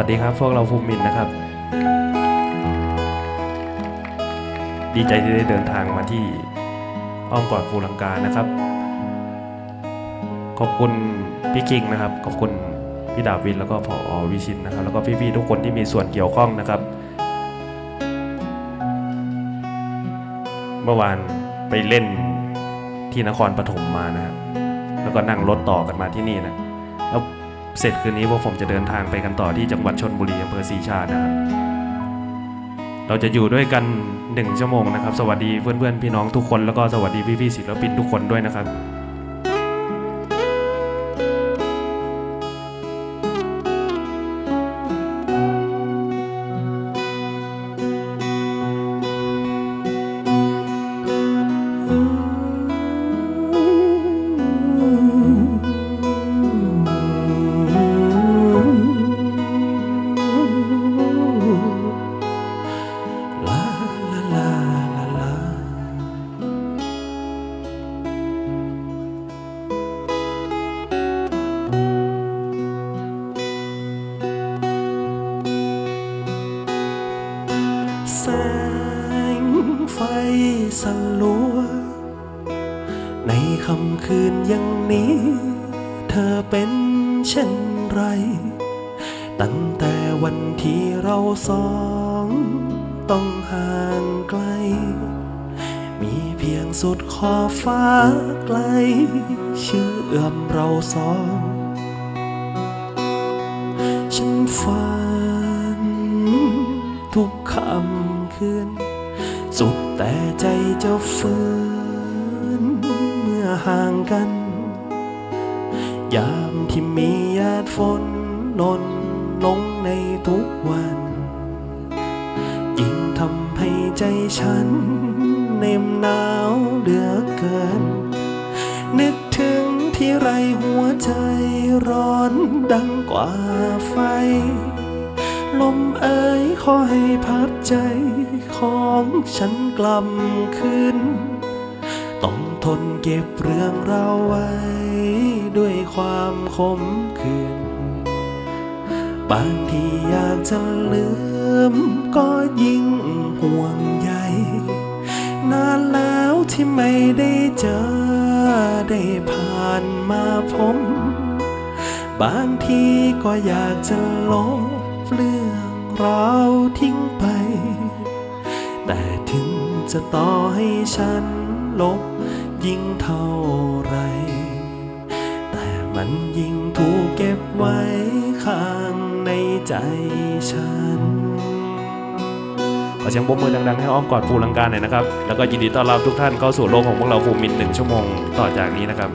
วัสดีครับ พวกเราภูมินนะครับ ดีใจที่ได้เดินทางมาที่อ้อมกอดภูลังกานะครับ ขอบคุณพี่คิงนะครับ ขอบคุณพี่ดาวินแล้วก็ผอวิชินนะครับ แล้วก็พี่ๆทุกคนที่มีส่วนเกี่ยวข้องนะครับ เมื่อวานไปเล่นที่นครปฐมมานะครับแล้วก็นั่งรถต่อกันมาที่นี่นะแล้ว เสร็จคืนนี้พวกผมจะเดินทางไปกันต่อที่จังหวัดชนบุรีอำเภอศรีชานะครับ เราจะอยู่ด้วยกันหนึ่งชั่วโมงนะครับ สวัสดีเพื่อนๆพี่น้องทุกคนแล้วก็สวัสดีพี่ๆศิลปินทุกคนด้วยนะครับ งไฟสลัว ในค่ำคืนอย่างนี้ เธอเป็นเช่นไร ตั้งแต่วันที่เราสอง ต้องห่างไกล มีเพียงสุดขอบฟ้าไกล ชื่อเอื้อมเราสอง ฉันฝัน แต่ใจจะฝืนเมื่อห่างกัน ยามที่มีหยาดฝนหล่นลงในทุกวัน ยิ่งทำให้ใจฉันเน็มหนาวเหลือเกิน นึกถึงที่ไรหัวใจร้อนดังกว่าไฟ ลมเอ่ยขอให้พัดใจของฉันกลับคืนต้องทนเก็บเรื่องเราวไว้ ด้วยความขมขื่นบางทีอยากจะลืม ก็ยิ่งห่วงใยนานแล้วที่ไม่ได้เจอ ได้ผ่านมาพบบางทีก็อยากจะลบ เรื่องราวทิ้งไป แต่ถึงจะต่อให้ฉันลบยิ่งเท่าไร แต่มันยิ่งถูกเก็บไว้ข้างในใจฉัน ขอเสียงปรบมือดังๆ ให้อ้อมกอดภูลังการหน่อยนะครับ แล้วก็ยินดีต้อนรับทุกท่านเข้าสู่โลกของพวกเราภูมินหนึ่งชั่วโมงต่อจากนี้นะครับ